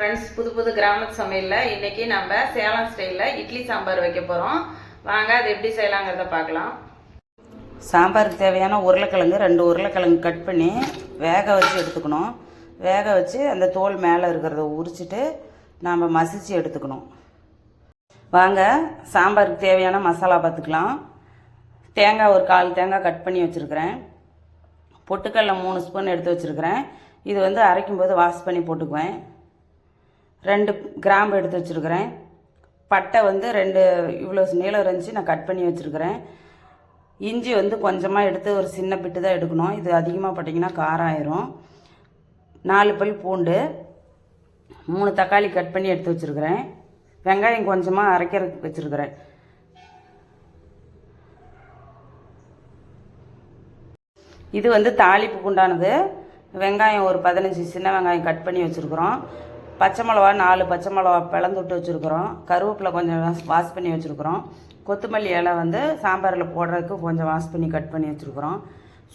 Friends புது புது கிராமத்து சமையலில் இன்றைக்கி நம்ம சேலம் ஸ்டைலில் இட்லி சாம்பார் வைக்க போகிறோம் வாங்க அது எப்படி செய்யலாங்கிறத பார்க்கலாம். சாம்பாருக்கு தேவையான உருளைக்கிழங்கு ரெண்டு உருளைக்கிழங்கு கட் பண்ணி வேக வச்சு எடுத்துக்கணும். வேக வச்சு அந்த தோல் மேலே இருக்கிறத உரிச்சிட்டு நாம் மசிச்சு எடுத்துக்கணும். வாங்க சாம்பாருக்கு தேவையான மசாலா பார்த்துக்கலாம். தேங்காய் ஒரு கால் தேங்காய் கட் பண்ணி வச்சுருக்கிறேன். பொட்டுக்கடல மூணு ஸ்பூன் எடுத்து வச்சுருக்கிறேன். இது வந்து அரைக்கும்போது வாஷ் பண்ணி போட்டுக்குவேன். ரெண்டு கிராம்பு எடுத்து வச்சுருக்கிறேன். பட்டை வந்து ரெண்டு இவ்வளோ நீளம் இருந்துச்சு நான் கட் பண்ணி வச்சுருக்கிறேன். இஞ்சி வந்து கொஞ்சமாக எடுத்து ஒரு சின்ன பிட்டு தான் எடுக்கணும். இது அதிகமாக போட்டிங்கன்னா காரம் ஆயிரும் நாலு பல் பூண்டு மூணு தக்காளி கட் பண்ணி எடுத்து வச்சுருக்கிறேன். வெங்காயம் கொஞ்சமாக அரைக்கிறதுக்கு வச்சுருக்கிறேன். இது வந்து தாளிப்புக்கு உண்டானது. வெங்காயம் ஒரு பதினஞ்சு சின்ன வெங்காயம் கட் பண்ணி வச்சுருக்குறோம். பச்சை மிளவா நாலு பச்சை மிளவா பிளந்துட்டு வச்சுருக்குறோம். கருவேப்பிலை கொஞ்சம் வாஷ்- பண்ணி வச்சுருக்குறோம். கொத்தமல்லி இலை வந்து சாம்பாரில் போடுறதுக்கு கொஞ்சம் வாஷ் பண்ணி கட் பண்ணி வச்சுருக்குறோம்.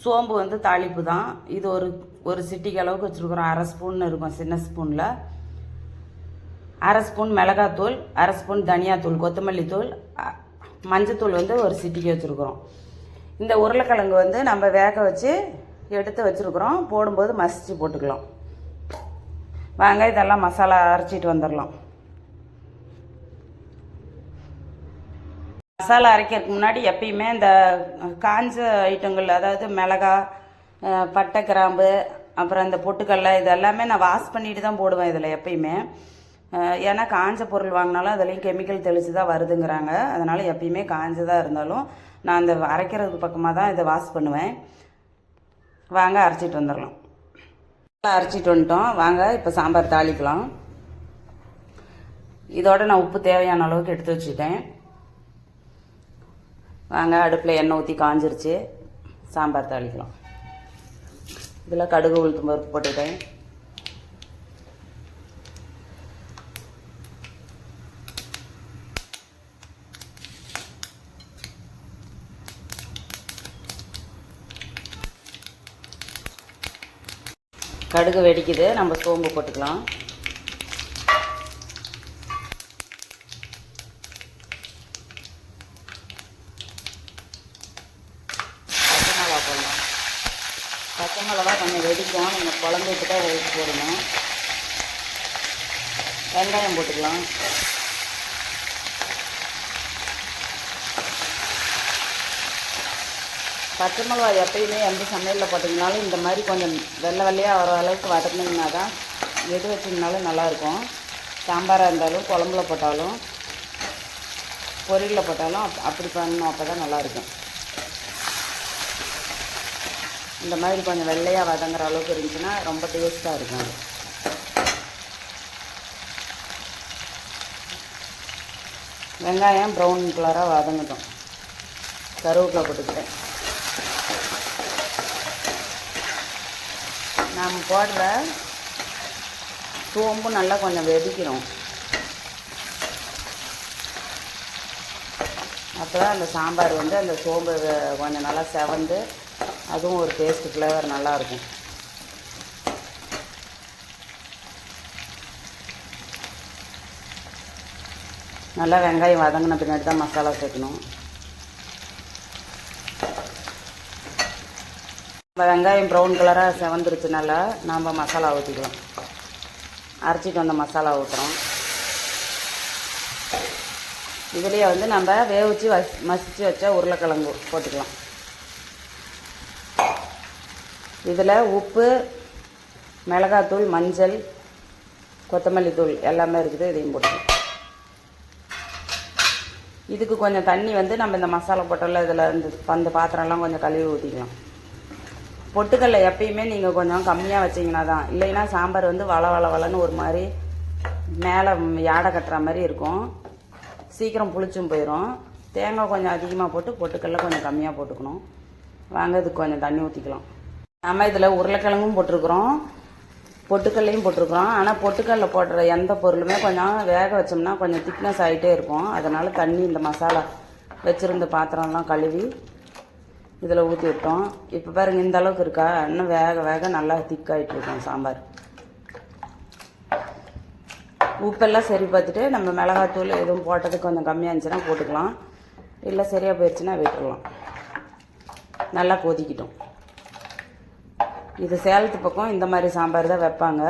சோம்பு வந்து தாளிப்பு தான். இது ஒரு ஒரு சிட்டிக்கு அளவுக்கு வச்சுருக்குறோம். அரை ஸ்பூன் இருக்கும் சின்ன ஸ்பூனில். அரை ஸ்பூன் மிளகாத்தூள் அரை ஸ்பூன் தனியாத்தூள் கொத்தமல்லி தூள் மஞ்சத்தூள் வந்து ஒரு சிட்டிக்கு வச்சுருக்குறோம். இந்த உருளைக்கிழங்கு வந்து நம்ம வேக வச்சு எடுத்து வச்சுருக்குறோம். போடும்போது மசிச்சு போட்டுக்கலாம். வாங்க இதெல்லாம் மசாலா அரைச்சிட்டு வந்துடலாம் மசாலா அரைக்கிறதுக்கு முன்னாடி எப்பயுமே இந்த காஞ்ச ஐட்டங்கள் அதாவது மிளகா பட்டை கிராம்பு அப்புறம் இந்த பொட்டுக்கடலை இது எல்லாமே நான் வாஷ் பண்ணிட்டு தான் போடுவேன் இதில் எப்பயுமே. ஏன்னா காஞ்ச பொருள் வாங்கினாலும் அதுலேயும் கெமிக்கல் தெளித்து தான் வருதுங்கிறாங்க. அதனால் எப்பயுமே காஞ்சதாக இருந்தாலும் நான் அந்த அரைக்கிறதுக்கு பக்கமாக தான் இதை வாஷ் பண்ணுவேன். வாங்க அரைச்சிட்டு வந்துடலாம் அரைச்சிட்டு வந்துட்டோம். வாங்க இப்போ சாம்பார் தாளிக்கலாம். இதோட நான் உப்பு தேவையான அளவுக்கு எடுத்து வச்சுட்டேன் வாங்க அடுப்பில் எண்ணெய் ஊற்றி காஞ்சிருச்சு. சாம்பார் தாளிக்கலாம். இதில் கடுகு உளுத்தம் பருப்பு போட்டுட்டேன் கடுகு வெடிக்குது. நம்ம சோம்பு போட்டுக்கலாம். பச்சை மிளகா போடலாம் பச்சை மிளகா கொஞ்சம் வெடிக்கும். நீங்கள் குழம்புக்கு தான் வெடிச்சு போடணும். வெங்காயம் போட்டுக்கலாம். பச்சை மிளகா எப்பயுமே எந்த சமையலில் போட்டிங்கனாலும் இந்த மாதிரி கொஞ்சம் வெள்ளை வெள்ளையாக வர அளவுக்கு வதக்குனீங்கன்னா தான் எது வச்சிங்கனாலும் நல்லாயிருக்கும். சாம்பாராக இருந்தாலும் குழம்புல போட்டாலும் பொரியலில் போட்டாலும் அப்- அப்படி பண்ணணும் அப்போ தான் நல்லாயிருக்கும். இந்த மாதிரி கொஞ்சம் வெள்ளையாக வதங்குற அளவுக்கு இருந்துச்சுன்னா ரொம்ப டேஸ்ட்டாக இருக்கும் அது. வெங்காயம் ப்ரௌன் கலராக வதங்கட்டும். கருவேப்பிலை போட்டுக்கிட்டேன். நாம் போடுற சோம்பு நல்லா கொஞ்சம் வெடிக்கிறோம் அப்போ தான் அந்த சாம்பார் வந்து அந்த சோம்பு கொஞ்சம் நல்லா செவந்து அதுவும் ஒரு டேஸ்ட்டு ஃப்ளேவர் நல்லாயிருக்கும். நல்லா வெங்காயம் வதங்கின பின்னாடி தான் மசாலா சேர்க்கணும். வெங்காயம் ப்ரௌன் கலராக செவந்துருச்சுனால நாம் மசாலா ஊற்றிக்கலாம் அரைச்சிட்டு வந்த மசாலா ஊற்றுறோம் இதுலேயே வந்து நம்ம வேவிச்சு வஸ் மசிச்சு வச்ச உருளைக்கிழங்கு போட்டுக்கலாம். இதில் உப்பு மிளகாத்தூள் மஞ்சள் கொத்தமல்லி தூள் எல்லாமே இருக்குது இதையும் போட்டுக்கலாம். இதுக்கு கொஞ்சம் தண்ணி வந்து நம்ம இந்த மசாலா போட்டோம்ல இதில் இந்த அந்த பாத்திரம்லாம் கொஞ்சம் கழுவி ஊற்றிக்கலாம் பொட்டுக்கல்ல எப்பயுமே நீங்கள் கொஞ்சம் கம்மியாக வச்சீங்கன்னா தான் இல்லைன்னா சாம்பார் வந்து வள வள வளன்னு ஒரு மாதிரி மேலே யாடை கட்டுற மாதிரி இருக்கும். சீக்கிரம் புளிச்சும் போயிடும் தேங்காய் கொஞ்சம் அதிகமாக போட்டு பொட்டுக்கல்ல கொஞ்சம் கம்மியாக போட்டுக்கணும். வாங்க இதுக்கு கொஞ்சம் தண்ணி ஊற்றிக்கலாம் நம்ம இதில் உருளைக்கிழங்கும் போட்டிருக்குறோம். பொட்டுக்கல்லையும் போட்டிருக்கிறோம். ஆனால் பொட்டுக்கல்ல போடுற எந்த பொருளுமே கொஞ்சம் வேக வச்சோம்னா கொஞ்சம் திக்னஸ் ஆகிட்டே இருக்கும். அதனால் தண்ணி இந்த மசாலா வச்சுருந்த பாத்திரம்லாம் கழுவி இதில் ஊற்றி விட்டோம். இப்போ பாருங்கள் இந்த அளவுக்கு இருக்கா? இன்னும் வேக வேக நல்லா திக்காயிட்டுருக்கோம் சாம்பார். உப்பெல்லாம் சரி பார்த்துட்டு நம்ம மிளகாத்தூள் எதுவும் போட்டது கொஞ்சம் கம்மியாக இருந்துச்சுன்னா போட்டுக்கலாம். இல்லை சரியாக போயிடுச்சுன்னா விட்டுடலாம். நல்லா கொதிக்கிட்டோம். இது சேலத்து பக்கம் இந்த மாதிரி சாம்பார் தான் வைப்பாங்க.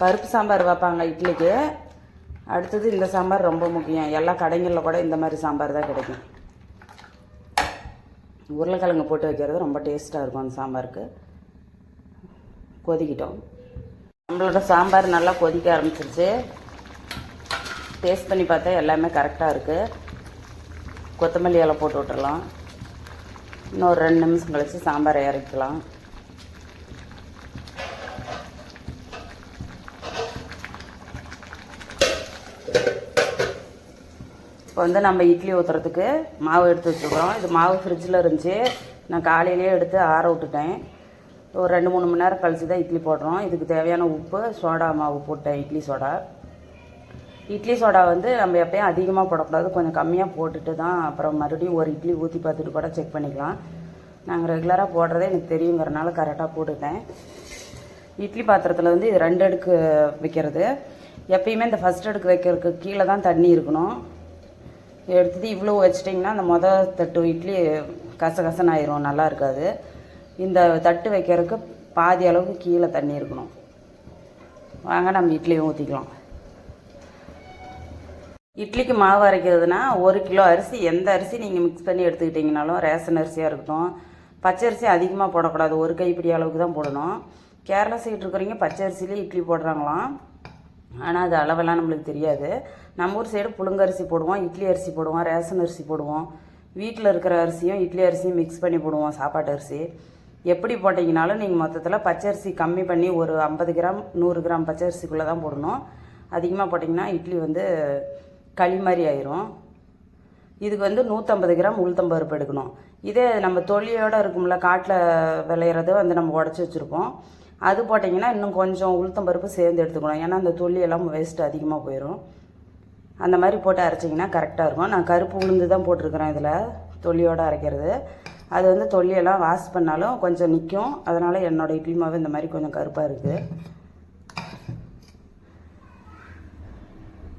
பருப்பு சாம்பார் வைப்பாங்க இட்லிக்கு. அடுத்தது இந்த சாம்பார் ரொம்ப முக்கியம். எல்லா கடைகளில் கூட இந்த மாதிரி சாம்பார் தான் கிடைக்கும். உருளைக்கிழங்கு போட்டு வைக்கிறது ரொம்ப டேஸ்ட்டாக இருக்கும் அந்த சாம்பாருக்கு. கொதிக்கிட்டோம். நம்மளோட சாம்பார் நல்லா கொதிக்க ஆரம்பிச்சிருச்சு. டேஸ்ட் பண்ணி பார்த்தா எல்லாமே கரெக்டாக இருக்குது கொத்தமல்லி இலை போட்டு விட்டுறலாம். இன்னொரு ரெண்டு நிமிஷம் கழித்து சாம்பாரை இறக்கலாம் இப்போ வந்து நம்ம இட்லி ஊற்றுறதுக்கு மாவு எடுத்து வச்சுக்கிறோம் இது மாவு ஃப்ரிட்ஜில் இருந்துச்சு. நான் காலையிலேயே எடுத்து ஆற விட்டுட்டேன். ஒரு ரெண்டு மூணு மணி நேரம் கழிச்சு தான் இட்லி போடுறோம். இதுக்கு தேவையான உப்பு சோடா மாவு போட்டேன் இட்லி சோடா. இட்லி சோடா வந்து நம்ம எப்பயும் அதிகமாக போடக்கூடாது. கொஞ்சம் கம்மியாக போட்டுட்டு தான் அப்புறம் மறுபடியும் ஒரு இட்லி ஊற்றி பார்த்துட்டு கூட செக் பண்ணிக்கலாம். நாங்கள் ரெகுலராக போடுறதே எனக்கு தெரியுங்கிறனால கரெக்டாக போட்டுட்டேன். இட்லி பாத்திரத்தில் வந்து இது ரெண்டு அடுக்கு வைக்கிறது. எப்பயுமே இந்த ஃபஸ்ட் அடுக்கு வைக்கிறதுக்கு கீழே தான் தண்ணி இருக்கணும். எடுத்துட்டு இவ்வளோ வச்சிட்டிங்கன்னா அந்த மொதல் தட்டு இட்லி கசகசன்னு ஆயிரும் நல்லா இருக்காது. இந்த தட்டு வைக்கிறதுக்கு பாதி அளவுக்கு கீழே தண்ணி இருக்கணும். வாங்க நம்ம இட்லியும் ஊற்றிக்கலாம் இட்லிக்கு மாவு அரைக்கிறதுனா ஒரு கிலோ அரிசி எந்த அரிசி நீங்கள் மிக்ஸ் பண்ணி எடுத்துக்கிட்டிங்கனாலும் ரேஷன் அரிசியாக இருக்கட்டும். பச்சை அரிசி அதிகமாக போடக்கூடாது ஒரு கைப்பிடி அளவுக்கு தான் போடணும். கேரளா சைடு இருக்கிறவங்க பச்சை அரிசியிலே இட்லி போடுறாங்களாம். ஆனால் அது அளவெல்லாம் நம்மளுக்கு தெரியாது. நம்ம ஊர் சைடு புழுங்கரிசி போடுவோம் இட்லி அரிசி போடுவோம் ரேஷன் அரிசி போடுவோம். வீட்டில் இருக்கிற அரிசியும் இட்லி அரிசியும் மிக்ஸ் பண்ணி போடுவோம் சாப்பாட்டு அரிசி. எப்படி போட்டிங்கனாலும் நீங்கள் மொத்தத்தில் பச்சரிசி கம்மி பண்ணி ஒரு ஐம்பது கிராம் நூறு கிராம் பச்சரிசிக்குள்ளே தான் போடணும். அதிகமாக போட்டிங்கன்னா இட்லி வந்து களி மாதிரி ஆயிரும். இதுக்கு வந்து நூற்றம்பது கிராம் உளுத்தம்பருப்பு எடுக்கணும். இதே நம்ம தொல்லியோடு இருக்கும்ல காட்டில் விளையிறது வந்து நம்ம உடச்சி வச்சுருப்போம். அது போட்டிங்கன்னா இன்னும் கொஞ்சம் உளுத்தம் பருப்பு சேர்ந்து எடுத்துக்கணும். ஏன்னா அந்த தொல்லி எல்லாம் வேஸ்ட்டு அதிகமாக போயிடும் அந்த மாதிரி போட்டு அரைச்சிங்கன்னா கரெக்டாக இருக்கும். நான் கருப்பு உளுந்து தான் போட்டிருக்கிறேன் இதில் தொல்லியோடு அரைக்கிறது. அது வந்து தொல்லியெல்லாம் வாஷ் பண்ணாலும் கொஞ்சம் நிற்கும் அதனால் என்னோடய இட்லி மாவு இந்த மாதிரி கொஞ்சம் கருப்பாக இருக்குது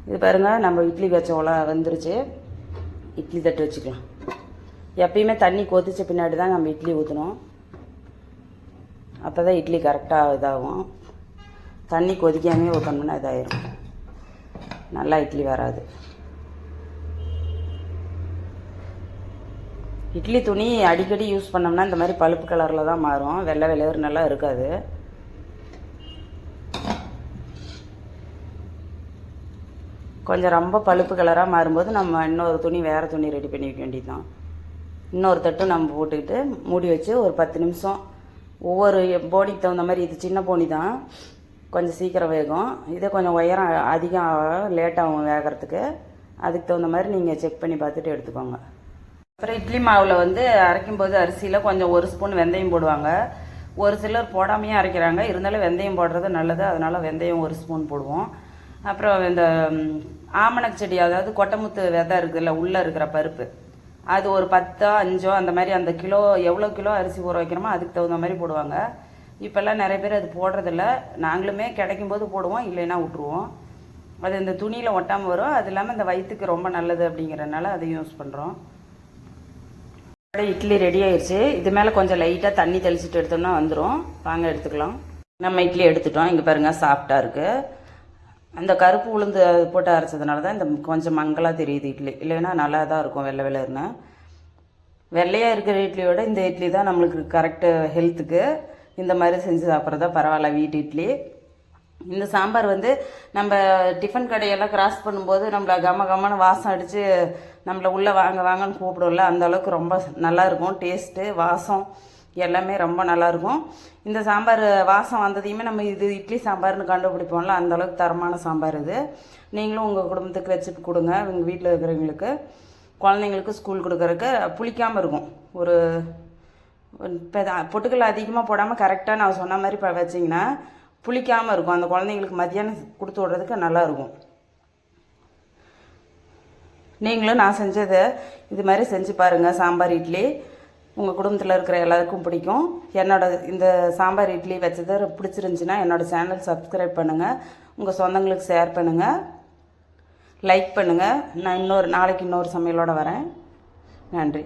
இது பாருங்கள் நம்ம இட்லி வச்ச வந்துருச்சு. இட்லி தட்டு வச்சுக்கலாம். எப்பயுமே தண்ணி கொதிச்ச பின்னாடி தான் நம்ம இட்லி ஊற்றணும் அப்போ தான் இட்லி கரெக்டாக இதாகும். தண்ணி கொதிக்காமே ஊற்றணும்னா இதாயிரும். நல்லா இட்லி வராது. இட்லி துணி அடிக்கடி யூஸ் பண்ணோம்னா இந்த மாதிரி பழுப்பு கலரில் தான் மாறும். வெள்ளை வெள்ளையர் நல்லா இருக்காது. கொஞ்சம் ரொம்ப பழுப்பு கலராக மாறும்போது நம்ம இன்னொரு துணி வேறு துணி ரெடி பண்ணி வைக்க வேண்டியது தான் இன்னொரு தட்டும் நம்ம போட்டுக்கிட்டு மூடி வச்சு ஒரு பத்து நிமிஷம் ஒவ்வொரு போனிக்கு தகுந்த மாதிரி இது சின்ன போனி தான். கொஞ்சம் சீக்கிரம் வேகும். இதே கொஞ்சம் உயரம் அதிகம் லேட்டாகும் வேகிறதுக்கு. அதுக்கு தகுந்த மாதிரி நீங்கள் செக் பண்ணி பார்த்துட்டு எடுத்துக்கோங்க. அப்புறம் இட்லி மாவில் வந்து அரைக்கும் போது அரிசியில் கொஞ்சம் ஒரு ஸ்பூன் வெந்தயம் போடுவாங்க. ஒரு சிலர் போடாமையே அரைக்கிறாங்க. இருந்தாலும் வெந்தயம் போடுறது நல்லது. அதனால் வெந்தயம் ஒரு ஸ்பூன் போடுவோம். அப்புறம் இந்த ஆமணக்கு செடி அதாவது கொட்டமுத்து விதை இருக்குதுல்ல உள்ளே இருக்கிற பருப்பு. அது ஒரு பத்தோ அஞ்சோ அந்த மாதிரி அந்த கிலோ எவ்வளோ கிலோ அரிசி ஊற வைக்கிறோமோ அதுக்கு தகுந்த மாதிரி போடுவாங்க. இப்போல்லாம் நிறைய பேர் அது போடுறதில்ல. நாங்களுமே கிடைக்கும் போது போடுவோம் இல்லைன்னா விட்ருவோம் அது இந்த துணியில் ஒட்டாமல் வரும். அது இல்லாமல் இந்த வயிற்றுக்கு ரொம்ப நல்லது அப்படிங்கிறனால அதை யூஸ் பண்ணுறோம் இட்லி ரெடி ஆயிடுச்சு இது மேலே கொஞ்சம் லைட்டாக தண்ணி தெளிச்சிட்டு எடுத்தோம்னா வந்துடும் வாங்க எடுத்துக்கலாம். நம்ம இட்லி எடுத்துட்டோம். இங்கே பாருங்கள் சாஃப்டாக இருக்குது அந்த கருப்பு உளுந்து போட்டு அரைச்சதுனால தான் இந்த கொஞ்சம் மங்கலாக தெரியுது இட்லி. இல்லைன்னா நல்லா தான் இருக்கும் வெள்ளை வெள்ளைன்னு. வெள்ளையாக இருக்கிற இட்லியோட இந்த இட்லி தான் நம்மளுக்கு கரெக்டு ஹெல்த்துக்கு இந்த மாதிரி செஞ்சு சாப்பிட்றதா பரவாயில்ல வீட்டு இட்லி. இந்த சாம்பார் வந்து நம்ம டிஃபன் கடையெல்லாம் கிராஸ் பண்ணும்போது நம்மள கம கமன்னு வாசம் அடித்து நம்மளை உள்ளே வாங்க வாங்கன்னு கூப்பிடுவோம்ல அந்த அளவுக்கு ரொம்ப நல்லா இருக்கும். டேஸ்ட்டு வாசம். எல்லாமே ரொம்ப நல்லா இருக்கும் இந்த சாம்பார் வாசம் வந்ததையுமே நம்ம இது இட்லி சாம்பார்னு கண்டுபிடிப்போம்ல அந்த அளவுக்கு தரமான சாம்பார் இது. நீங்களும் உங்கள் குடும்பத்துக்கு ரெசிபி கொடுங்க உங்கள் வீட்டில் இருக்கிறவங்களுக்கு. குழந்தைங்களுக்கு ஸ்கூல் கொடுக்குறக்கு புளிக்காமல் இருக்கும். ஒரு இப்போ பொட்டுக்கல் அதிகமாக போடாமல் கரெக்டாக நான் சொன்ன மாதிரி இப்போ வச்சிங்கன்னா புளிக்காமல் இருக்கும். அந்த குழந்தைங்களுக்கு மதியானம் கொடுத்து விட்றதுக்கு நல்லாயிருக்கும். நீங்களும் நான் செஞ்சதை இது மாதிரி செஞ்சு பாருங்கள் சாம்பார் இட்லி. உங்கள் குடும்பத்தில் இருக்கிற எல்லாருக்கும் பிடிக்கும். என்னோடய இந்த சாம்பார் இட்லி வச்சது பிடிச்சிருந்துச்சின்னா என்னோடய சேனல் சப்ஸ்கிரைப் பண்ணுங்கள் உங்கள் சொந்தங்களுக்கு ஷேர் பண்ணுங்கள் லைக் பண்ணுங்கள் நான் இன்னொரு நாளைக்கு இன்னொரு சமையலோடு வரேன். நன்றி.